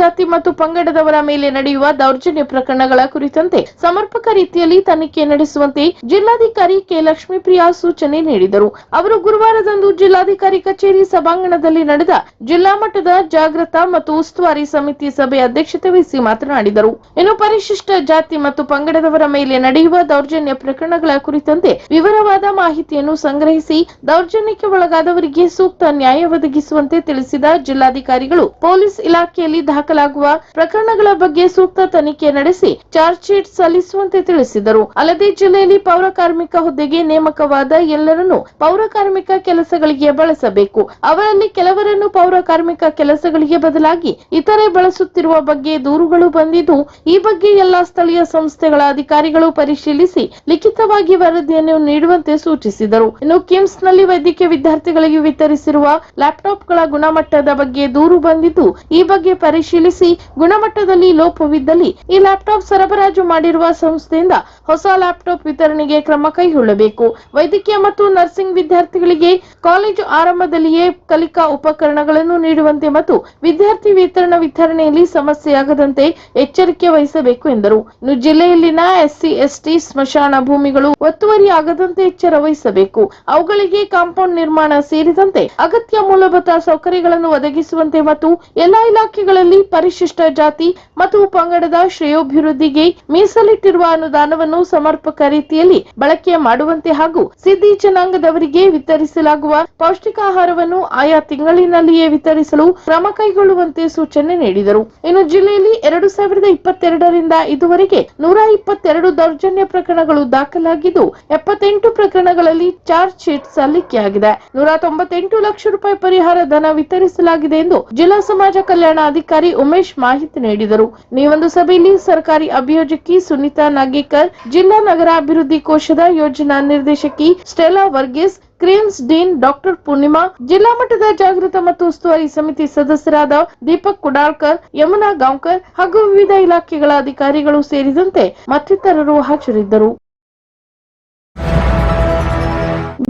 ಜಾತಿ ಮತ್ತು ಪಂಗಡದವರ ಮೇಲೆ ನಡೆಯುವ ದೌರ್ಜನ್ಯ ಪ್ರಕರಣಗಳ ಕುರಿತಂತೆ ಸಮರ್ಪಕ ರೀತಿಯಲ್ಲಿ ತನಿಖೆ ನಡೆಸುವಂತೆ ಜಿಲ್ಲಾಧಿಕಾರಿ ಕೆ. ಲಕ್ಷ್ಮೀಪ್ರಿಯಾ ಸೂಚನೆ ನೀಡಿದರು. ಅವರು ಗುರುವಾರದಂದು ಜಿಲ್ಲಾಧಿಕಾರಿ ಕಚೇರಿ ಸಭಾಂಗಣದಲ್ಲಿ ನಡೆದ ಜಿಲ್ಲಾ ಮಟ್ಟದ ಜಾಗೃತ ಮತ್ತು ಉಸ್ತುವಾರಿ ಸಮಿತಿ ಸಭೆ ಅಧ್ಯಕ್ಷತೆ ವಹಿಸಿ ಮಾತನಾಡಿದರು. ಇನ್ನು ಪರಿಶಿಷ್ಟ ಜಾತಿ ಮತ್ತು ಪಂಗಡದವರ ಮೇಲೆ ನಡೆಯುವ ದೌರ್ಜನ್ಯ ಪ್ರಕರಣಗಳ ಕುರಿತಂತೆ ವಿವರವಾದ ಮಾಹಿತಿಯನ್ನು ಸಂಗ್ರಹಿಸಿ ದೌರ್ಜನ್ಯಕ್ಕೆ ಒಳಗಾದವರಿಗೆ ಸೂಕ್ತ ನ್ಯಾಯ ಒದಗಿಸುವಂತೆ ತಿಳಿಸಿದ ಜಿಲ್ಲಾಧಿಕಾರಿಗಳು ಪೊಲೀಸ್ ಇಲಾಖೆಯಲ್ಲಿ ದಾಖಲಾಗುವ ಪ್ರಕರಣಗಳ ಬಗ್ಗೆ ಸೂಕ್ತ ತನಿಖೆ ನಡೆಸಿ ಚಾರ್ಜ್ ಶೀಟ್ ಸಲ್ಲಿಸುವಂತೆ ತಿಳಿಸಿದರು. ಅಲ್ಲದೆ ಜಿಲ್ಲೆಯಲ್ಲಿ ಪೌರ ಕಾರ್ಮಿಕ ಹುದ್ದೆಗೆ ನೇಮಕವಾದ ಎಲ್ಲರನ್ನು ಪೌರ ಕಾರ್ಮಿಕ ಕೆಲಸಗಳಿಗೆ ಬಳಸಬೇಕು. ಅವರಲ್ಲಿ ಕೆಲವರನ್ನು ಪೌರ ಕಾರ್ಮಿಕ ಕೆಲಸಗಳಿಗೆ ಬದಲಾಗಿ ಇತರೆ ಬಳಸುತ್ತಿರುವ ಬಗ್ಗೆ ದೂರುಗಳು ಬಂದಿದ್ದು, ಈ ಬಗ್ಗೆ ಎಲ್ಲಾ ಸ್ಥಳೀಯ ಸಂಸ್ಥೆಗಳ ಅಧಿಕಾರಿಗಳು ಪರಿಶೀಲಿಸಿ ಲಿಖಿತವಾಗಿ ವರದಿಯನ್ನು ನೀಡುವಂತೆ ಸೂಚಿಸಿದರು. ಇನ್ನು ಕಿಮ್ಸ್ನಲ್ಲಿ ವೈದ್ಯಕೀಯ ವಿದ್ಯಾರ್ಥಿಗಳಿಗೆ ವಿತರಿಸಿರುವ ಲ್ಯಾಪ್ಟಾಪ್ಗಳ ಗುಣಮಟ್ಟದ ಬಗ್ಗೆ ದೂರು ಬಂದಿದ್ದು, ಈ ಬಗ್ಗೆ ಪರಿಶೀಲಿಸಿ ಗುಣಮಟ್ಟದಲ್ಲಿ ಲೋಪವಿದ್ದಲ್ಲಿ ಈ ಲ್ಯಾಪ್ಟಾಪ್ ಸರಬರಾಜು ಮಾಡಿರುವ ಸಂಸ್ಥೆಯಿಂದ ಹೊಸ ಲ್ಯಾಪ್ಟಾಪ್ ವಿತರಣೆಗೆ ಕ್ರಮ ಕೈಗೊಳ್ಳಬೇಕು. ವೈದ್ಯಕೀಯ ಮತ್ತು ನರ್ಸಿಂಗ್ ವಿದ್ಯಾರ್ಥಿಗಳಿಗೆ ಕಾಲೇಜು ಆರಂಭದಲ್ಲಿಯೇ ಕಲಿಕಾ ಉಪಕರಣಗಳನ್ನು ನೀಡುವಂತೆ ಮತ್ತು ವಿದ್ಯಾರ್ಥಿ ವೇತನ ವಿತರಣೆಯಲ್ಲಿ ಸಮಸ್ಯೆಯಾಗದಂತೆ ಎಚ್ಚರಿಕೆ ವಹಿಸಬೇಕು ಎಂದರು. ಇನ್ನು ಜಿಲ್ಲೆಯಲ್ಲಿನ ಎಸ್ಸಿ, ಎಸ್ಟಿ ಸ್ಮಶಾನ ಭೂಮಿಗಳು ಒತ್ತುವರಿ ಆಗದಂತೆ ಎಚ್ಚರ ವಹಿಸಬೇಕು. ಅವುಗಳಿಗೆ ಕಾಂಪೌಂಡ್ ನಿರ್ಮಾಣ ಸೇರಿದಂತೆ ಅಗತ್ಯ ಮೂಲಭೂತ ಸೌಕರ್ಯಗಳನ್ನು ಒದಗಿಸುವಂತೆ ಮತ್ತು ಎಲ್ಲಾ ಇಲಾಖೆಗಳಲ್ಲಿ ಪರಿಶಿಷ್ಟ ಜಾತಿ ಮತ್ತು ಪಂಗಡದ ಶ್ರೇಯೋಭಿವೃದ್ಧಿಗೆ ಮೀಸಲಿಟ್ಟಿರುವ ಅನುದಾನವನ್ನು ಸಮರ್ಪಕ ರೀತಿಯಲ್ಲಿ ಬಳಕೆ ಮಾಡುವಂತೆ ಹಾಗೂ ಸಿದ್ದಿ ಜನಾಂಗದವರಿಗೆ ವಿತರಿಸಲಾಗುವ ಪೌಷ್ಟಿಕ ಆಹಾರವನ್ನು ಆಯಾ ತಿಂಗಳಿನಲ್ಲಿಯೇ ವಿತರಿಸಲು ಕ್ರಮ ಕೈಗೊಳ್ಳುವಂತೆ ಸೂಚನೆ ನೀಡಿದರು. ಇನ್ನು ಜಿಲ್ಲೆಯಲ್ಲಿ ಎರಡು ಸಾವಿರದ ಇಪ್ಪತ್ತೆರಡರಿಂದ ಇದುವರೆಗೆ ನೂರ ಇಪ್ಪತ್ತೆರಡು ದೌರ್ಜನ್ಯ ಪ್ರಕರಣಗಳು ದಾಖಲಾಗಿದ್ದು, ಎಪ್ಪತ್ತೆಂಟು ಪ್ರಕರಣಗಳಲ್ಲಿ ಚಾರ್ಜ್ ಶೀಟ್ ಸಲ್ಲಿಕೆಯಾಗಿದೆ. ನೂರ ತೊಂಬತ್ತೆಂಟು ಲಕ್ಷ ರೂಪಾಯಿ ಪರಿಹಾರ ಧನ ವಿತರಿಸಲಾಗಿದೆ ಎಂದು ಜಿಲ್ಲಾ ಸಮಾಜ ಕಲ್ಯಾಣ ಅಧಿಕಾರಿ ಉಮೇಶ್ ಮಾಹಿತಿ ನೀಡಿದರು. ಈ ಒಂದು ಸಭೆಯಲ್ಲಿ ಸರ್ಕಾರಿ ಅಭಿಯೋಜಕಿ ಸುನೀತಾ ನಾಗೇಕರ್, ಜಿಲ್ಲಾ ನಗರಾಭಿವೃದ್ಧಿ ಕೋಶದ ಯೋಜನಾ ನಿರ್ದೇಶಕಿ Stella Varghese KRIMS dean, doctor Poornima, ಜಿಲ್ಲಾ ಮಟ್ಟದ ಜಾಗೃತ ಮತ್ತು ಉಸ್ತುವಾರಿ ಸಮಿತಿ ಸದಸ್ಯರಾದ ದೀಪಕ್ ಕುಡಾಳ್ಕರ್, ಯಮುನಾ ಗಾಂವ್ಕರ್ ಹಾಗೂ ವಿವಿಧ ಇಲಾಖೆಗಳ ಅಧಿಕಾರಿಗಳು ಸೇರಿದಂತೆ ಮತ್ತಿತರರು ಹಾಜರಿದ್ದರು.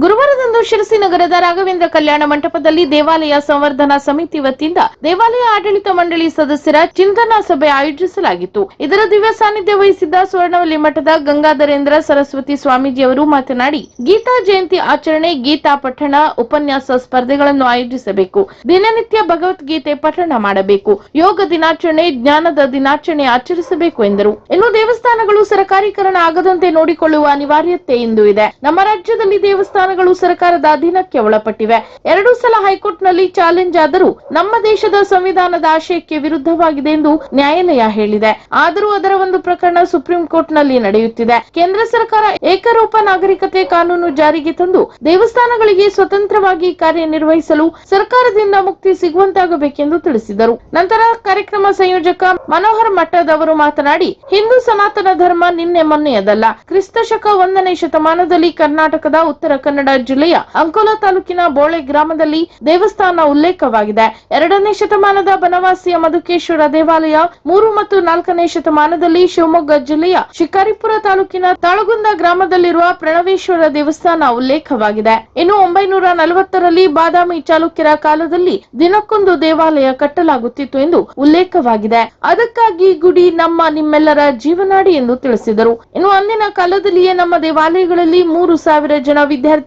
ಗುರುವಾರದಂದು ಶಿರಸಿ ನಗರದ ರಾಘವೇಂದ್ರ ಕಲ್ಯಾಣ ಮಂಟಪದಲ್ಲಿ ದೇವಾಲಯ ಸಂವರ್ಧನಾ ಸಮಿತಿ ವತಿಯಿಂದ ದೇವಾಲಯ ಆಡಳಿತ ಮಂಡಳಿ ಸದಸ್ಯರ ಚಿಂತನಾ ಸಭೆ ಆಯೋಜಿಸಲಾಗಿತ್ತು. ಇದರ ದಿವ್ಯ ಸಾನ್ನಿಧ್ಯ ವಹಿಸಿದ್ದ ಸ್ವರ್ಣವಲ್ಲಿ ಮಠದ ಗಂಗಾಧರೇಂದ್ರ ಸರಸ್ವತಿ ಸ್ವಾಮೀಜಿಯವರು ಮಾತನಾಡಿ, ಗೀತಾ ಜಯಂತಿ ಆಚರಣೆ, ಗೀತಾ ಪಠಣ, ಉಪನ್ಯಾಸ ಸ್ಪರ್ಧೆಗಳನ್ನು ಆಯೋಜಿಸಬೇಕು. ದಿನನಿತ್ಯ ಭಗವದ್ಗೀತೆ ಪಠಣ ಮಾಡಬೇಕು. ಯೋಗ ದಿನಾಚರಣೆ, ಜ್ಞಾನದ ದಿನಾಚರಣೆ ಆಚರಿಸಬೇಕು ಎಂದರು. ಇನ್ನು ದೇವಸ್ಥಾನಗಳು ಸರಕಾರೀಕರಣ ಆಗದಂತೆ ನೋಡಿಕೊಳ್ಳುವ ಅನಿವಾರ್ಯತೆ ಇಂದು ಇದೆ. ನಮ್ಮ ರಾಜ್ಯದಲ್ಲಿ ದೇವಸ್ಥಾನಗಳು ಸರ್ಕಾರದ ಅಧೀನಕ್ಕೆ ಒಳಪಟ್ಟಿವೆ. ಎರಡು ಸಲ ಹೈಕೋರ್ಟ್ನಲ್ಲಿ ಚಾಲೆಂಜ್ ಆದರೂ ನಮ್ಮ ದೇಶದ ಸಂವಿಧಾನದ ಆಶಯಕ್ಕೆ ವಿರುದ್ಧವಾಗಿದೆ ಎಂದು ನ್ಯಾಯಾಲಯ ಹೇಳಿದೆ. ಆದರೂ ಅದರ ಒಂದು ಪ್ರಕರಣ ಸುಪ್ರೀಂ ಕೋರ್ಟ್ನಲ್ಲಿ ನಡೆಯುತ್ತಿದೆ. ಕೇಂದ್ರ ಸರ್ಕಾರ ಏಕರೂಪ ನಾಗರಿಕತೆ ಕಾನೂನು ಜಾರಿಗೆ ತಂದು ದೇವಸ್ಥಾನಗಳಿಗೆ ಸ್ವತಂತ್ರವಾಗಿ ಕಾರ್ಯನಿರ್ವಹಿಸಲು ಸರ್ಕಾರದಿಂದ ಮುಕ್ತಿ ಸಿಗುವಂತಾಗಬೇಕೆಂದು ತಿಳಿಸಿದರು. ನಂತರ ಕಾರ್ಯಕ್ರಮ ಸಂಯೋಜಕ ಮನೋಹರ್ ಮಠದವರು ಮಾತನಾಡಿ, ಹಿಂದೂ ಸನಾತನ ಧರ್ಮ ನಿನ್ನೆ ಮೊನ್ನೆಯದಲ್ಲ. ಕ್ರಿಸ್ತ ಶಕ ಒಂದನೇ ಶತಮಾನದಲ್ಲಿ ಕರ್ನಾಟಕದ ಉತ್ತರ ಕನ್ನಡ ಜಿಲ್ಲೆಯ ಅಂಕೋಲಾ ತಾಲೂಕಿನ ಬೋಳೆ ಗ್ರಾಮದಲ್ಲಿ ದೇವಸ್ಥಾನ ಉಲ್ಲೇಖವಾಗಿದೆ. ಎರಡನೇ ಶತಮಾನದ ಬನವಾಸಿಯ ಮಧುಕೇಶ್ವರ ದೇವಾಲಯ, ಮೂರು ಮತ್ತು ನಾಲ್ಕನೇ ಶತಮಾನದಲ್ಲಿ ಶಿವಮೊಗ್ಗ ಜಿಲ್ಲೆಯ ಶಿಕಾರಿಪುರ ತಾಲೂಕಿನ ತಾಳಗುಂದ ಗ್ರಾಮದಲ್ಲಿರುವ ಪ್ರಣವೇಶ್ವರ ದೇವಸ್ಥಾನ ಉಲ್ಲೇಖವಾಗಿದೆ. ಇನ್ನು ಒಂಬೈನೂರ ನಲವತ್ತರಲ್ಲಿ ಬಾದಾಮಿ ಚಾಲುಕ್ಯರ ಕಾಲದಲ್ಲಿ ದಿನಕ್ಕೊಂದು ದೇವಾಲಯ ಕಟ್ಟಲಾಗುತ್ತಿತ್ತು ಎಂದು ಉಲ್ಲೇಖವಾಗಿದೆ. ಅದಕ್ಕಾಗಿ ಗುಡಿ ನಮ್ಮ ನಿಮ್ಮೆಲ್ಲರ ಜೀವನಾಡಿ ಎಂದು ತಿಳಿಸಿದರು. ಇನ್ನು ಅಂದಿನ ಕಾಲದಲ್ಲಿಯೇ ನಮ್ಮ ದೇವಾಲಯಗಳಲ್ಲಿ ಮೂರು ಸಾವಿರ ಜನ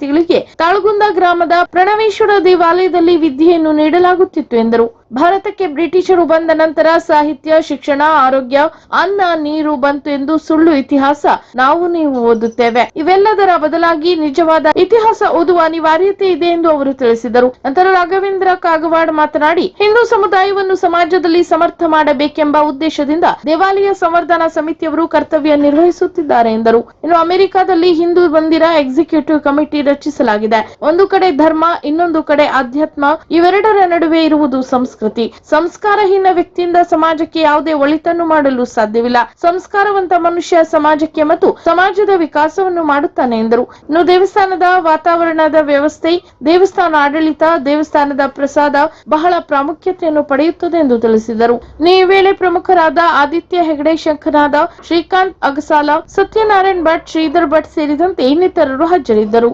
ವಿದ್ಯಾರ್ಥಿಗಳಿಗೆ ತಾಳಗುಂದ ಗ್ರಾಮದ ಪ್ರಣವೇಶ್ವರ ದೇವಾಲಯದಲ್ಲಿ ವಿದ್ಯೆಯನ್ನು ನೀಡಲಾಗುತ್ತಿತ್ತು ಎಂದರು. ಭಾರತಕ್ಕೆ ಬ್ರಿಟಿಷರು ಬಂದ ನಂತರ ಸಾಹಿತ್ಯ, ಶಿಕ್ಷಣ, ಆರೋಗ್ಯ, ಅನ್ನ, ನೀರು ಬಂತು ಎಂದು ಸುಳ್ಳು ಇತಿಹಾಸ ನಾವು ನೀವು ಓದುತ್ತೇವೆ. ಇವೆಲ್ಲದರ ಬದಲಾಗಿ ನಿಜವಾದ ಇತಿಹಾಸ ಓದುವ ಅನಿವಾರ್ಯತೆ ಇದೆ ಎಂದು ಅವರು ತಿಳಿಸಿದರು. ನಂತರ ರಾಘವೇಂದ್ರ ಕಾಗವಾಡ್ ಮಾತನಾಡಿ, ಹಿಂದೂ ಸಮುದಾಯವನ್ನು ಸಮಾಜದಲ್ಲಿ ಸಮರ್ಥ ಮಾಡಬೇಕೆಂಬ ಉದ್ದೇಶದಿಂದ ದೇವಾಲಯ ಸಂವರ್ಧನಾ ಸಮಿತಿಯವರು ಕರ್ತವ್ಯ ನಿರ್ವಹಿಸುತ್ತಿದ್ದಾರೆ ಎಂದರು. ಇನ್ನು ಅಮೆರಿಕದಲ್ಲಿ ಹಿಂದೂ ಮಂದಿರ ಎಕ್ಸಿಕ್ಯೂಟಿವ್ ಕಮಿಟಿ ರಚಿಸಲಾಗಿದೆ. ಒಂದು ಕಡೆ ಧರ್ಮ, ಇನ್ನೊಂದು ಕಡೆ ಅಧ್ಯಾತ್ಮ ಇವೆರಡರ ನಡುವೆ ಇರುವುದು ಸಂಸ್ಕೃತಿ ಸಂಸ್ಕಾರಹೀನ ವ್ಯಕ್ತಿಯಿಂದ ಸಮಾಜಕ್ಕೆ ಯಾವುದೇ ಒಳಿತನ್ನು ಮಾಡಲು ಸಾಧ್ಯವಿಲ್ಲ. ಸಂಸ್ಕಾರವಂತ ಮನುಷ್ಯ ಸಮಾಜಕ್ಕೆ ಮತ್ತು ಸಮಾಜದ ವಿಕಾಸವನ್ನು ಮಾಡುತ್ತಾನೆ ಎಂದರು. ಇನ್ನು ದೇವಸ್ಥಾನದ ವಾತಾವರಣದ ವ್ಯವಸ್ಥೆ, ದೇವಸ್ಥಾನ ಆಡಳಿತ, ದೇವಸ್ಥಾನದ ಪ್ರಸಾದ ಬಹಳ ಪ್ರಾಮುಖ್ಯತೆಯನ್ನು ಪಡೆಯುತ್ತದೆ ಎಂದು ತಿಳಿಸಿದರು. ಈ ವೇಳೆ ಪ್ರಮುಖರಾದ ಆದಿತ್ಯ ಹೆಗಡೆ, ಶಂಖನಾದ ಶ್ರೀಕಾಂತ್ ಅಗಸಾಲ, ಸತ್ಯನಾರಾಯಣ್ ಭಟ್, ಶ್ರೀಧರ್ ಭಟ್ ಸೇರಿದಂತೆ ಇನ್ನಿತರರು ಹಾಜರಿದ್ದರು.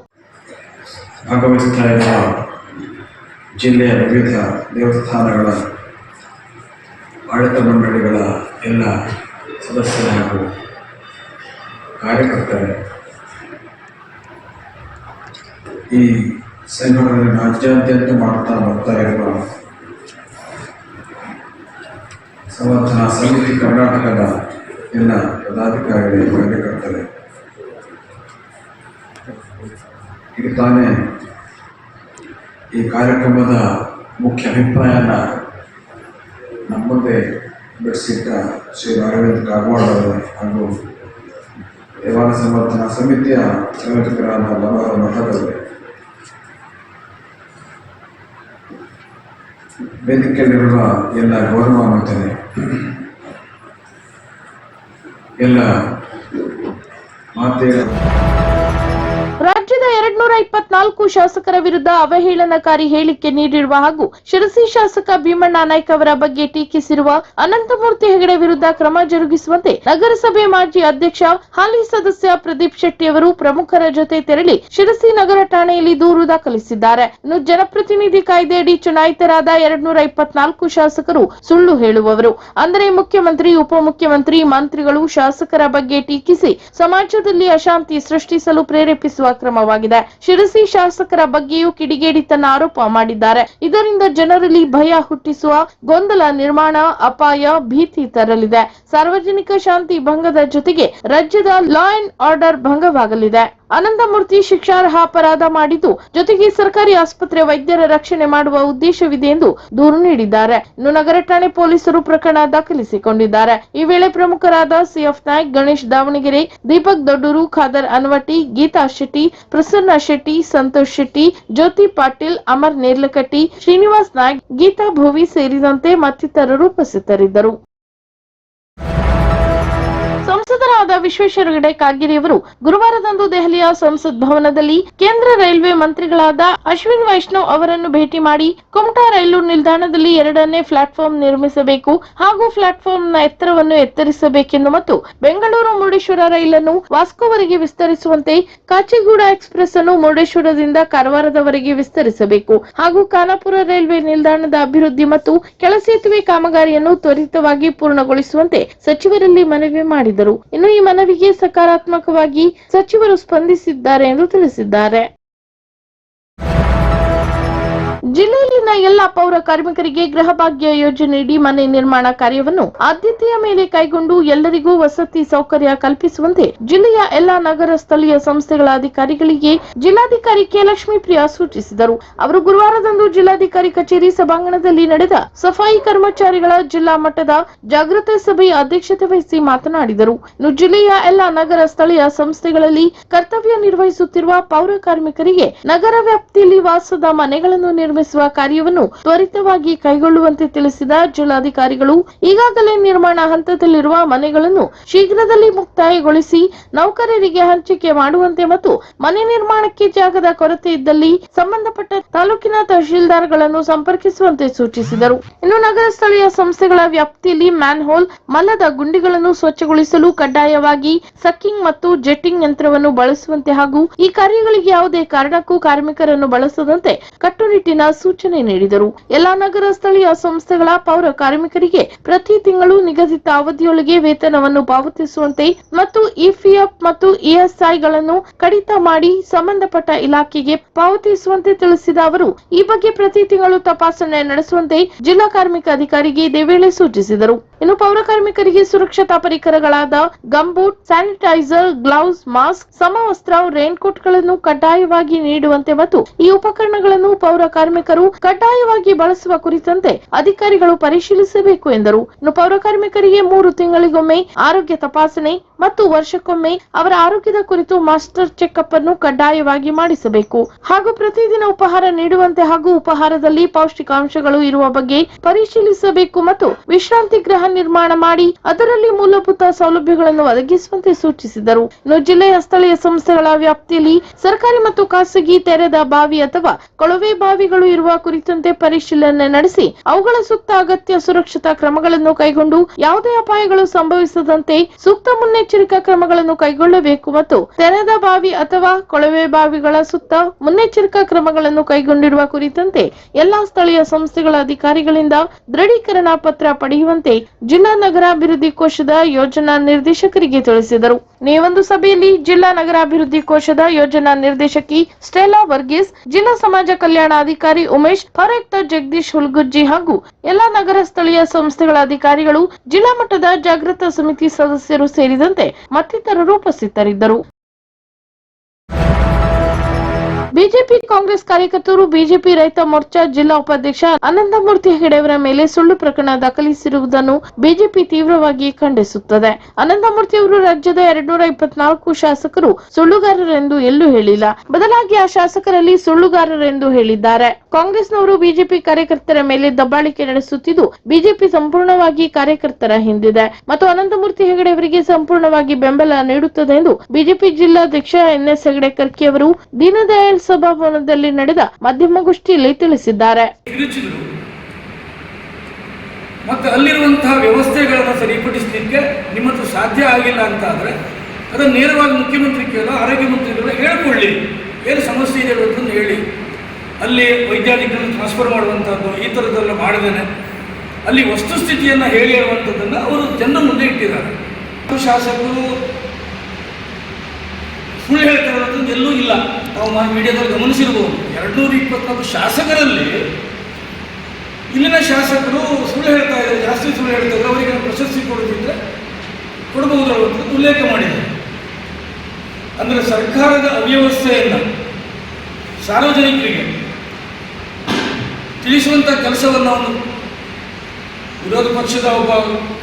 ಜಿಲ್ಲೆಯ ವಿವಿಧ ದೇವಸ್ಥಾನಗಳ ಆಡಳಿತ ಮಂಡಳಿಗಳ ಎಲ್ಲ ಸದಸ್ಯರ ಹಾಗೂ ಕಾರ್ಯಕರ್ತರೇ. ಈ ಸಂಘಟನೆ ರಾಜ್ಯಾದ್ಯಂತ ಮಾಡ್ತಾ ಬರ್ತಾರೆ ಇರುವ ಸಮರ್ಥನಾ ಸಮಿತಿ ಕರ್ನಾಟಕದ ಎಲ್ಲ ಪದಾಧಿಕಾರಿಗಳಿಗೆ ಕಾರ್ಯಕರ್ತರೇ ಇದು ತಾನೇ ಈ ಕಾರ್ಯಕ್ರಮದ ಮುಖ್ಯ ಅಭಿಪ್ರಾಯನ ನಮ್ಮ ಮುಂದೆ ಬಿಡಿಸಿದ್ದ ಶ್ರೀ ಅರವಿಂದ್ ಕಾಗವಾಡ ಅವರು ಹಾಗೂ ದೇವಾಲಯ ಸಂವರ್ಧನಾ ಸಮಿತಿಯ ಸಂಯೋಜಕರಾದ ಲಭ ಮಠದಲ್ಲಿ ವೇದಿಕೆಯಲ್ಲಿರುವ ಎಲ್ಲ ಗೌರವಾನ್ವಿತರೆ ಎಲ್ಲ ಎರಡ್ನೂರ ಇಪ್ಪತ್ನಾಲ್ಕು ಶಾಸಕರ ವಿರುದ್ಧ ಅವಹೇಳನಕಾರಿ ಹೇಳಿಕೆ ನೀಡಿರುವ ಹಾಗೂ ಶಿರಸಿ ಶಾಸಕ ಭೀಮಣ್ಣ ನಾಯ್ಕ ಅವರ ಬಗ್ಗೆ ಟೀಕಿಸಿರುವ ಅನಂತಮೂರ್ತಿ ಹೆಗಡೆ ವಿರುದ್ಧ ಕ್ರಮ ಜರುಗಿಸುವಂತೆ ನಗರಸಭೆ ಮಾಜಿ ಅಧ್ಯಕ್ಷ, ಹಾಲಿ ಸದಸ್ಯ ಪ್ರದೀಪ್ ಶೆಟ್ಟಿ ಅವರು ಪ್ರಮುಖರ ಜೊತೆ ತೆರಳಿ ಶಿರಸಿ ನಗರ ಠಾಣೆಯಲ್ಲಿ ದೂರು ದಾಖಲಿಸಿದ್ದಾರೆ. ಇನ್ನು ಜನಪ್ರತಿನಿಧಿ ಕಾಯ್ದೆಯಡಿ ಚುನಾಯಿತರಾದ ಎರಡ್ನೂರ ಇಪ್ಪತ್ನಾಲ್ಕು ಶಾಸಕರು ಸುಳ್ಳು ಹೇಳುವವರು. ಅಂದರೆ ಮುಖ್ಯಮಂತ್ರಿ, ಉಪಮುಖ್ಯಮಂತ್ರಿ, ಮಂತ್ರಿಗಳು ಶಾಸಕರ ಬಗ್ಗೆ ಟೀಕಿಸಿ ಸಮಾಜದಲ್ಲಿ ಅಶಾಂತಿ ಸೃಷ್ಟಿಸಲು ಪ್ರೇರೇಪಿಸುವ ಕ್ರಮವಾಗಿದೆ. ಶಿರಸಿ ಶಾಸಕರ ಬಗ್ಗೆಯೂ ಕಿಡಿಗೇಡಿತನ ಆರೋಪ ಮಾಡಿದ್ದಾರೆ. ಇದರಿಂದ ಜನರಲ್ಲಿ ಭಯ ಹುಟ್ಟಿಸುವ ಗೊಂದಲ ನಿರ್ಮಾಣ, ಅಪಾಯ, ಭೀತಿ ತರಲಿದೆ. ಸಾರ್ವಜನಿಕ ಶಾಂತಿ ಭಂಗದ ಜೊತೆಗೆ ರಾಜ್ಯದ ಲಾ ಆರ್ಡರ್ ಭಂಗವಾಗಲಿದೆ. ಅನಂತಮೂರ್ತಿ ಶಿಕ್ಷಾರ್ಹ ಅಪರಾಧ ಮಾಡಿದ್ದು, ಜೊತೆಗೆ ಸರ್ಕಾರಿ ಆಸ್ಪತ್ರೆ ವೈದ್ಯರ ರಕ್ಷಣೆ ಮಾಡುವ ಉದ್ದೇಶವಿದೆ ಎಂದು ದೂರು ನೀಡಿದ್ದಾರೆ. ಇನ್ನು ನಗರ ಠಾಣೆ ಪೊಲೀಸರು ಪ್ರಕರಣ ದಾಖಲಿಸಿಕೊಂಡಿದ್ದಾರೆ. ಈ ವೇಳೆ ಪ್ರಮುಖರಾದ ಸಿಎಫ್ ನಾಯ್ಕ್, ಗಣೇಶ್ ದಾವಣಗೆರೆ, ದೀಪಕ್ ದೊಡ್ಡೂರು, ಖಾದರ್ ಅನ್ವಟಿ, ಗೀತಾ ಶೆಟ್ಟಿ, ಪ್ರಸನ್ನ ಶೆಟ್ಟಿ, ಸಂತೋಷ್ ಶೆಟ್ಟಿ, ಜ್ಯೋತಿ ಪಾಟೀಲ್, ಅಮರ್ ನೇರ್ಲಕಟ್ಟಿ, ಶ್ರೀನಿವಾಸ್ ನಾಯ್ಕ್, ಗೀತಾ ಭೋವಿ ಸೇರಿದಂತೆ ಮತ್ತಿತರರು ಉಪಸ್ಥಿತರಿದ್ದರು. ಸಂಸದರಾದ ವಿಶ್ವೇಶ್ವರ ಹೆಗಡೆ ಕಾಗೇರಿಯವರು ಗುರುವಾರದಂದು ದೆಹಲಿಯ ಸಂಸತ್ ಭವನದಲ್ಲಿ ಕೇಂದ್ರ ರೈಲ್ವೆ ಮಂತ್ರಿಗಳಾದ ಅಶ್ವಿನ್ ವೈಷ್ಣವ್ ಅವರನ್ನು ಭೇಟಿ ಮಾಡಿ ಕುಮಟಾ ರೈಲು ನಿಲ್ದಾಣದಲ್ಲಿ ಎರಡನೇ ಪ್ಲಾಟ್ಫಾರ್ಮ್ ನಿರ್ಮಿಸಬೇಕು ಹಾಗೂ ಪ್ಲಾಟ್ಫಾರ್ಮ್ನ ಎತ್ತರವನ್ನು ಎತ್ತರಿಸಬೇಕೆಂದು ಮತ್ತು ಬೆಂಗಳೂರು ಮುರುಡೇಶ್ವರ ರೈಲನ್ನು ವಾಸ್ಕೋವರೆಗೆ ವಿಸ್ತರಿಸುವಂತೆ ಕಾಚಿಗೂಡ ಎಕ್ಸ್ಪ್ರೆಸ್ ಅನ್ನು ಮುರುಡೇಶ್ವರದಿಂದ ಕಾರವಾರದವರೆಗೆ ವಿಸ್ತರಿಸಬೇಕು ಹಾಗೂ ಖಾನಾಪುರ ರೈಲ್ವೆ ನಿಲ್ದಾಣದ ಅಭಿವೃದ್ಧಿ ಮತ್ತು ಕೆಳಸೇತುವೆ ಕಾಮಗಾರಿಯನ್ನು ತ್ವರಿತವಾಗಿ ಪೂರ್ಣಗೊಳಿಸುವಂತೆ ಸಚಿವರಲ್ಲಿ ಮನವಿ ಮಾಡಿದರು. ಇನ್ನು ಈ ಮನವಿಗೆ ಸಕಾರಾತ್ಮಕವಾಗಿ ಸಚಿವರು ಸ್ಪಂದಿಸಿದ್ದಾರೆ ಎಂದು ತಿಳಿಸಿದ್ದಾರೆ. ಜಿಲ್ಲೆಯಲ್ಲಿನ ಎಲ್ಲ ಪೌರ ಕಾರ್ಮಿಕರಿಗೆ ಗೃಹ ಭಾಗ್ಯ ಯೋಜನೆಯಡಿ ಮನೆ ನಿರ್ಮಾಣ ಕಾರ್ಯವನ್ನು ಆದ್ಯತೆಯ ಮೇಲೆ ಕೈಗೊಂಡು ಎಲ್ಲರಿಗೂ ವಸತಿ ಸೌಕರ್ಯ ಕಲ್ಪಿಸುವಂತೆ ಜಿಲ್ಲೆಯ ಎಲ್ಲಾ ನಗರ ಸ್ಥಳೀಯ ಸಂಸ್ಥೆಗಳ ಅಧಿಕಾರಿಗಳಿಗೆ ಜಿಲ್ಲಾಧಿಕಾರಿ ಕೆ. ಲಕ್ಷ್ಮೀ ಪ್ರಿಯಾ ಸೂಚಿಸಿದರು. ಅವರು ಗುರುವಾರದಂದು ಜಿಲ್ಲಾಧಿಕಾರಿ ಕಚೇರಿ ಸಭಾಂಗಣದಲ್ಲಿ ನಡೆದ ಸಫಾಯಿ ಕರ್ಮಚಾರಿಗಳ ಜಿಲ್ಲಾ ಮಟ್ಟದ ಜಾಗೃತ ಸಭೆಯ ಅಧ್ಯಕ್ಷತೆ ವಹಿಸಿ ಮಾತನಾಡಿದರು. ಇನ್ನು ಜಿಲ್ಲೆಯ ಎಲ್ಲಾ ನಗರ ಸ್ಥಳೀಯ ಸಂಸ್ಥೆಗಳಲ್ಲಿ ಕರ್ತವ್ಯ ನಿರ್ವಹಿಸುತ್ತಿರುವ ಪೌರ ಕಾರ್ಮಿಕರಿಗೆ ನಗರ ವ್ಯಾಪ್ತಿಯಲ್ಲಿ ವಾಸದ ಮನೆಗಳನ್ನು ನಿರ್ಮಿಸುವ ಕಾರ್ಯವನ್ನು ತ್ವರಿತವಾಗಿ ಕೈಗೊಳ್ಳುವಂತೆ ತಿಳಿಸಿದ ಜಿಲ್ಲಾಧಿಕಾರಿಗಳು ಈಗಾಗಲೇ ನಿರ್ಮಾಣ ಹಂತದಲ್ಲಿರುವ ಮನೆಗಳನ್ನು ಶೀಘ್ರದಲ್ಲಿ ಮುಕ್ತಾಯಗೊಳಿಸಿ ನೌಕರರಿಗೆ ಹಂಚಿಕೆ ಮಾಡುವಂತೆ ಮತ್ತು ಮನೆ ನಿರ್ಮಾಣಕ್ಕೆ ಜಾಗದ ಕೊರತೆ ಇದ್ದಲ್ಲಿ ಸಂಬಂಧಪಟ್ಟ ತಾಲೂಕಿನ ತಹಶೀಲ್ದಾರ್ಗಳನ್ನು ಸಂಪರ್ಕಿಸುವಂತೆ ಸೂಚಿಸಿದರು. ಇನ್ನು ನಗರ ಸ್ಥಳೀಯ ಸಂಸ್ಥೆಗಳ ವ್ಯಾಪ್ತಿಯಲ್ಲಿ ಮ್ಯಾನ್ ಹೋಲ್ ಮಲದ ಗುಂಡಿಗಳನ್ನು ಸ್ವಚ್ಛಗೊಳಿಸಲು ಕಡ್ಡಾಯವಾಗಿ ಸಕ್ಕಿಂಗ್ ಮತ್ತು ಜೆಟ್ಟಿಂಗ್ ಯಂತ್ರವನ್ನು ಬಳಸುವಂತೆ ಹಾಗೂ ಈ ಕಾರ್ಯಗಳಿಗೆ ಯಾವುದೇ ಕಾರಣಕ್ಕೂ ಕಾರ್ಮಿಕರನ್ನು ಬಳಸದಂತೆ ಕಟ್ಟುನಿಟ್ಟಿನ ಸೂಚನೆ ನೀಡಿದರು. ಎಲ್ಲಾ ನಗರ ಸ್ಥಳೀಯ ಸಂಸ್ಥೆಗಳ ಪೌರ ಕಾರ್ಮಿಕರಿಗೆ ಪ್ರತಿ ತಿಂಗಳು ನಿಗದಿತ ಅವಧಿಯೊಳಗೆ ವೇತನವನ್ನು ಪಾವತಿಸುವಂತೆ ಮತ್ತು ಇಪಿಎಫ್ ಮತ್ತು ಇಎಸ್ಐಗಳನ್ನು ಕಡಿತ ಮಾಡಿ ಸಂಬಂಧಪಟ್ಟ ಇಲಾಖೆಗೆ ಪಾವತಿಸುವಂತೆ ತಿಳಿಸಿದ ಅವರು, ಈ ಬಗ್ಗೆ ಪ್ರತಿ ತಿಂಗಳು ತಪಾಸಣೆ ನಡೆಸುವಂತೆ ಜಿಲ್ಲಾ ಕಾರ್ಮಿಕ ಅಧಿಕಾರಿಗೆ ಇದೇ ವೇಳೆ ಸೂಚಿಸಿದರು. ಇನ್ನು ಪೌರ ಕಾರ್ಮಿಕರಿಗೆ ಸುರಕ್ಷತಾ ಪರಿಕರಗಳಾದ ಗಂಬೂಟ್, ಸ್ಯಾನಿಟೈಸರ್, ಗ್ಲೌಸ್, ಮಾಸ್ಕ್, ಸಮವಸ್ತ್ರ, ರೈನ್ಕೋಟ್ಗಳನ್ನು ಕಡ್ಡಾಯವಾಗಿ ನೀಡುವಂತೆ ಮತ್ತು ಈ ಉಪಕರಣಗಳನ್ನು ಪೌರ ಕಾರ್ಮಿಕರು ಕಡ್ಡಾಯವಾಗಿ ಬಳಸುವ ಕುರಿತಂತೆ ಅಧಿಕಾರಿಗಳು ಪರಿಶೀಲಿಸಬೇಕು ಎಂದರು. ಇನ್ನು ಪೌರ ಕಾರ್ಮಿಕರಿಗೆ ಮೂರು ತಿಂಗಳಿಗೊಮ್ಮೆ ಆರೋಗ್ಯ ತಪಾಸಣೆ ಮತ್ತು ವರ್ಷಕ್ಕೊಮ್ಮೆ ಅವರ ಆರೋಗ್ಯದ ಕುರಿತು ಮಾಸ್ಟರ್ ಚೆಕ್ಅಪ್ ಅನ್ನು ಕಡ್ಡಾಯವಾಗಿ ಮಾಡಿಸಬೇಕು. ಹಾಗೂ ಪ್ರತಿದಿನ ಉಪಹಾರ ನೀಡುವಂತೆ ಹಾಗೂ ಉಪಹಾರದಲ್ಲಿ ಪೌಷ್ಟಿಕಾಂಶಗಳು ಇರುವ ಬಗ್ಗೆ ಪರಿಶೀಲಿಸಬೇಕು ಮತ್ತು ವಿಶ್ರಾಂತಿ ಗೃಹ ನಿರ್ಮಾಣ ಮಾಡಿ ಅದರಲ್ಲಿ ಮೂಲಭೂತ ಸೌಲಭ್ಯಗಳನ್ನು ಒದಗಿಸುವಂತೆ ಸೂಚಿಸಿದರು. ಇನ್ನು ಜಿಲ್ಲೆಯ ಸ್ಥಳೀಯ ಸಂಸ್ಥೆಗಳ ವ್ಯಾಪ್ತಿಯಲ್ಲಿ ಸರ್ಕಾರಿ ಮತ್ತು ಖಾಸಗಿ ತೆರೆದ ಬಾವಿ ಅಥವಾ ಕೊಳವೆ ಬಾವಿಗಳು ಇರುವ ಕುರಿತಂತೆ ಪರಿಶೀಲನೆ ನಡೆಸಿ ಅವುಗಳ ಸುತ್ತ ಅಗತ್ಯ ಸುರಕ್ಷತಾ ಕ್ರಮಗಳನ್ನು ಕೈಗೊಂಡು ಯಾವುದೇ ಅಪಾಯಗಳು ಸಂಭವಿಸದಂತೆ ಸೂಕ್ತ ಮುನ್ನೆಚ್ಚರಿಕಾ ಕ್ರಮಗಳನ್ನು ಕೈಗೊಳ್ಳಬೇಕು ಮತ್ತು ತೆರೆದ ಬಾವಿ ಅಥವಾ ಕೊಳವೆ ಬಾವಿಗಳ ಸುತ್ತ ಮುನ್ನೆಚ್ಚರಿಕಾ ಕ್ರಮಗಳನ್ನು ಕೈಗೊಂಡಿರುವ ಕುರಿತಂತೆ ಎಲ್ಲಾ ಸ್ಥಳೀಯ ಸಂಸ್ಥೆಗಳ ಅಧಿಕಾರಿಗಳಿಂದ ದೃಢೀಕರಣ ಪತ್ರ ಪಡೆಯುವಂತೆ ಜಿಲ್ಲಾ ನಗರಾಭಿವೃದ್ಧಿ ಕೋಶದ ಯೋಜನಾ ನಿರ್ದೇಶಕರಿಗೆ ತಿಳಿಸಿದರು. ಒಂದು ಸಭೆಯಲ್ಲಿ ಜಿಲ್ಲಾ ನಗರಾಭಿವೃದ್ಧಿ ಕೋಶದ ಯೋಜನಾ ನಿರ್ದೇಶಕಿ ಸ್ಟೆಲಾ ವರ್ಗೀಸ್, ಜಿಲ್ಲಾ ಸಮಾಜ ಕಲ್ಯಾಣಾಧಿಕಾರಿ ಉಮೇಶ್ ಫಾರೆಕ್ಟರ್ ಜಗದೀಶ್ ಹುಲ್ಗುಜ್ಜಿ ಹಾಗೂ ಎಲ್ಲಾ ನಗರ ಸ್ಥಳೀಯ ಸಂಸ್ಥೆಗಳ ಅಧಿಕಾರಿಗಳು ಜಿಲ್ಲಾ ಮಟ್ಟದ ಜಾಗೃತ ಸಮಿತಿ ಸದಸ್ಯರು ಸೇರಿದಂತೆ ಮತ್ತಿತರರು ಉಪಸ್ಥಿತರಿದ್ದರು. ಬಿಜೆಪಿ ಕಾಂಗ್ರೆಸ್ ಕಾರ್ಯಕರ್ತರು, ಬಿಜೆಪಿ ರೈತ ಮೋರ್ಚಾ ಜಿಲ್ಲಾ ಉಪಾಧ್ಯಕ್ಷ ಅನಂತಮೂರ್ತಿ ಹೆಗಡೆಯವರ ಮೇಲೆ ಸುಳ್ಳು ಪ್ರಕರಣ ದಾಖಲಿಸಿರುವುದನ್ನು ಬಿಜೆಪಿ ತೀವ್ರವಾಗಿ ಖಂಡಿಸುತ್ತದೆ. ಅನಂತಮೂರ್ತಿ ಅವರು ರಾಜ್ಯದ ಎರಡ್ನೂರ ಇಪ್ಪತ್ನಾಲ್ಕು ಶಾಸಕರು ಸುಳ್ಳುಗಾರರೆಂದು ಎಲ್ಲೂ ಹೇಳಿಲ್ಲ. ಬದಲಾಗಿ ಆ ಶಾಸಕರಲ್ಲಿ ಸುಳ್ಳುಗಾರರೆಂದು ಹೇಳಿದ್ದಾರೆ. ಕಾಂಗ್ರೆಸ್ನವರು ಬಿಜೆಪಿ ಕಾರ್ಯಕರ್ತರ ಮೇಲೆ ದಬ್ಬಾಳಿಕೆ ನಡೆಸುತ್ತಿದ್ದು, ಬಿಜೆಪಿ ಸಂಪೂರ್ಣವಾಗಿ ಕಾರ್ಯಕರ್ತರ ಹಿಂದಿದೆ. ಮತ್ತು ಅನಂತಮೂರ್ತಿ ಹೆಗಡೆ ಅವರಿಗೆ ಸಂಪೂರ್ಣವಾಗಿ ಬೆಂಬಲ ನೀಡುತ್ತದೆ ಎಂದು ಬಿಜೆಪಿ ಜಿಲ್ಲಾಧ್ಯಕ್ಷ ಎನ್ಎಸ್ ಹೆಗಡೆ ಕರ್ಕಿ ಅವರು ದೀನದಯಾಳ್ ಸಭಾಭವನದಲ್ಲಿ ನಡೆದ ಮಾಧ್ಯಮಗೋಷ್ಠಿಯಲ್ಲಿ ತಿಳಿಸಿದ್ದಾರೆ. ಮತ್ತೆ ಅಲ್ಲಿರುವಂತಹ ವ್ಯವಸ್ಥೆಗಳನ್ನು ಸರಿಪಡಿಸಲಿಕ್ಕೆ ನಿಮ್ಮದು ಸಾಧ್ಯ ಆಗಿಲ್ಲ ಅಂತ ಆದರೆ ಅದನ್ನು ನೇರವಾಗಿ ಮುಖ್ಯಮಂತ್ರಿ ಕೇಳೋ ಆರೋಗ್ಯ ಮಂತ್ರಿಗಳು ಹೇಳ್ಕೊಳ್ಳಿ. ಏನು ಸಮಸ್ಯೆ ಇದೆ ಅಂತಂದು ಹೇಳಿ. ಅಲ್ಲಿ ವೈದ್ಯಾಧಿಕರನ್ನು ಟ್ರಾನ್ಸ್ಫರ್ ಮಾಡುವಂಥದ್ದು ಈ ಥರದ್ದೆಲ್ಲ ಮಾಡಿದ್ದೇನೆ. ಅಲ್ಲಿ ವಸ್ತುಸ್ಥಿತಿಯನ್ನು ಹೇಳಿ ಹೇಳುವಂಥದ್ದನ್ನು ಅವರು ಜನರ ಮುಂದೆ ಇಟ್ಟಿದ್ದಾರೆ. ಶಾಸಕರು ಸುಳ್ಳು ಹೇಳ್ತಾರೆ ಎಲ್ಲೂ ಇಲ್ಲ. ನಾವು ಮೀಡಿಯಾದಲ್ಲಿ ಗಮನಿಸಿರ್ಬೋದು. ಎರಡ್ನೂರ ಇಪ್ಪತ್ನಾಲ್ಕು ಶಾಸಕರಲ್ಲಿ ಇಲ್ಲಿನ ಶಾಸಕರು ಸುಳ್ಳು ಹೇಳ್ತಾ ಇದ್ದಾರೆ, ಜಾಸ್ತಿ ಸುಳ್ಳು ಹೇಳ್ತಾ ಇದ್ದಾರೆ, ಅವರಿಗೆ ಪ್ರಶಸ್ತಿ ಕೊಡೋದಿದ್ರೆ ಕೊಡಬಹುದು ಅಂತ ಉಲ್ಲೇಖ ಮಾಡಿದ್ದಾರೆ. ಅಂದರೆ ಸರ್ಕಾರದ ಅವ್ಯವಸ್ಥೆಯನ್ನು ಸಾರ್ವಜನಿಕರಿಗೆ ತಿಳಿಸುವಂಥ ಕೆಲಸವನ್ನು ಅವನು ವಿರೋಧ ಪಕ್ಷದ ಒಬ್ಬ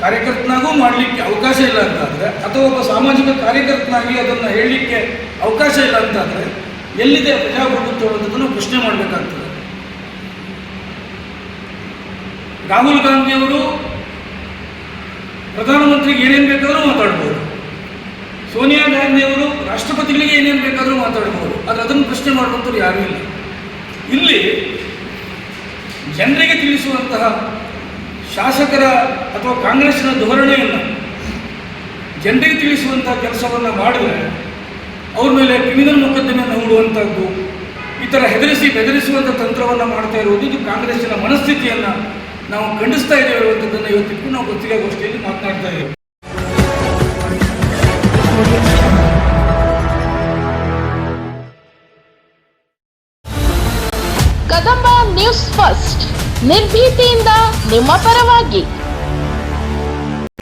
ಕಾರ್ಯಕರ್ತನಾಗೂ ಮಾಡಲಿಕ್ಕೆ ಅವಕಾಶ ಇಲ್ಲ ಅಂತಾದರೆ, ಅಥವಾ ಒಬ್ಬ ಸಾಮಾಜಿಕ ಕಾರ್ಯಕರ್ತನಾಗಿ ಅದನ್ನು ಹೇಳಲಿಕ್ಕೆ ಅವಕಾಶ ಇಲ್ಲ ಅಂತಾದರೆ ಎಲ್ಲಿದೆ ಪ್ರಜಾಪ್ರಭುತ್ವ ಅನ್ನೋದನ್ನು ಪ್ರಶ್ನೆ ಮಾಡಬೇಕಾಗ್ತದೆ. ರಾಹುಲ್ ಗಾಂಧಿಯವರು ಪ್ರಧಾನಮಂತ್ರಿಗೆ ಏನೇನು ಬೇಕಾದರೂ ಮಾತಾಡ್ಬೋದು. ಸೋನಿಯಾ ಗಾಂಧಿಯವರು ರಾಷ್ಟ್ರಪತಿಗಳಿಗೆ ಏನೇನು ಬೇಕಾದರೂ ಮಾತಾಡ್ಬೋದು. ಆದರೆ ಅದನ್ನು ಪ್ರಶ್ನೆ ಮಾಡುವಂಥವ್ರು ಯಾರೂ ಇಲ್ಲ. ಇಲ್ಲಿ ಜನರಿಗೆ ತಿಳಿಸುವಂತಹ ಶಾಸಕರ ಅಥವಾ ಕಾಂಗ್ರೆಸ್ನ ಧೋರಣೆಯನ್ನು ಜನರಿಗೆ ತಿಳಿಸುವಂತಹ ಕೆಲಸವನ್ನು ಮಾಡಿದರೆ ಅವ್ರ ಮೇಲೆ ಕ್ರಿಮಿನಲ್ ಮೊಕದ್ದಮೆಯನ್ನು ಹೂಡುವಂಥದ್ದು ಈ ಥರ ಹೆದರಿಸಿ ಬೆದರಿಸುವಂಥ ತಂತ್ರವನ್ನು ಮಾಡ್ತಾ ಇರುವುದು ಇದು ಕಾಂಗ್ರೆಸ್ಸಿನ ಮನಸ್ಥಿತಿಯನ್ನು ನಾವು ಖಂಡಿಸ್ತಾ ಇದ್ದೇವೆ ಅನ್ನುವಂಥದ್ದನ್ನು ಇವತ್ತಿಗೂ ನಾವು ಪತ್ರಿಕಾಗೋಷ್ಠಿಯಲ್ಲಿ ಮಾತನಾಡ್ತಾ ಇದ್ದೇವೆ. Kadamba news first. ನಿರ್ಭೀತಿಯಿಂದ ನಿಮ್ಮ ಪರವಾಗಿ.